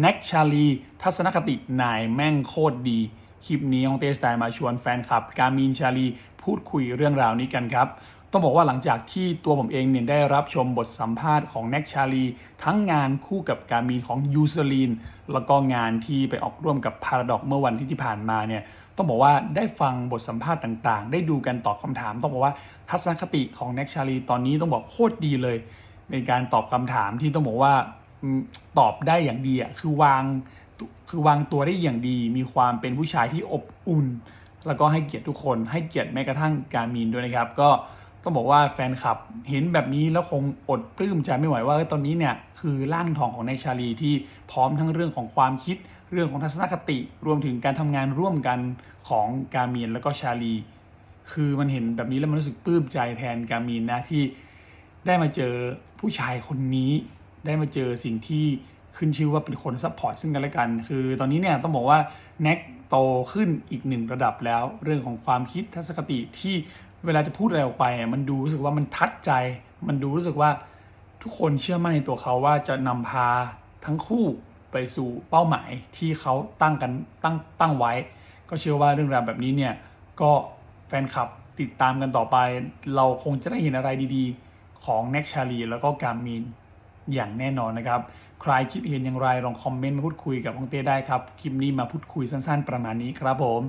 แน็กชาลี ทัศนคตินายแม่งโคตรดี คลิปนี้องเตสไตล์มาชวนแฟนคลับ การมีนชาลี พูดคุยเรื่องราวนี้กันครับ ต้องบอกว่าหลังจากที่ตัวผมเองเนี่ยได้รับชมบทสัมภาษณ์ของแน็กชาลี ทั้งงานคู่กับการมีนของยูซลีน แล้วก็งานที่ไปออกร่วมกับพาราดอกเมื่อวันที่ที่ผ่านมาเนี่ยต้องบอกว่าได้ฟังบทสัมภาษณ์ต่างๆ ได้ดูกันตอบคำถาม ต้องบอกว่าทัศนคติของแน็กชาลีตอนนี้ต้องบอกโคตรดีเลย ในการตอบคำถามที่ต้องบอกว่า ตอบได้อย่างดีอะคือวางคือวางตัวได้อย่างดี มีความเป็นผู้ชายที่อบอุ่น แล้วก็ให้เกียรติทุกคน ให้เกียรติแม้กระทั่งการมีนด้วยนะครับ ก็ต้องบอกว่าแฟนคลับเห็นแบบนี้แล้วคงอดปลื้มใจไม่ไหวว่าตอนนี้เนี่ยคือร่างทองของน็กชาลีที่พร้อมทั้งเรื่องของความคิด เรื่องของทัศนคติ รวมถึงการทำงานร่วมกันของการมีนแล้วก็ชาลี คือมันเห็นแบบนี้แล้วมันรู้สึกปลื้มใจแทนการมีนนะที่ได้มาเจอผู้ชายคนนี้ ได้มาเจอสิ่งที่ขึ้นชื่อว่าเป็นคนซัพพอร์ตซึ่งกันและกัน คือตอนนี้เนี่ยต้องบอกว่าแน็กโตขึ้นอีกหนึ่งระดับแล้ว เรื่องของความคิดทัศนคติที่เวลาจะพูดอะไรออกไป มันดูรู้สึกว่ามันทัดใจ มันดูรู้สึกว่าทุกคนเชื่อมั่นในตัวเขาว่าจะนำพาทั้งคู่ไปสู่เป้าหมายที่เขาตั้งกันตั้งตั้งไว้ ก็เชื่อว่าเรื่องราวแบบนี้เนี่ยก็แฟนคลับติดตามกันต่อไป เราคงจะได้เห็นอะไรดีๆ ของแน็กชาลีแล้วก็การมิน อย่างแน่นอนนะครับ ใครคิดเห็นอย่างไรลองคอมเมนต์มาพูดคุยกับองเต้ได้ครับ คลิปนี้มาพูดคุยสั้นๆ ประมาณนี้ครับผม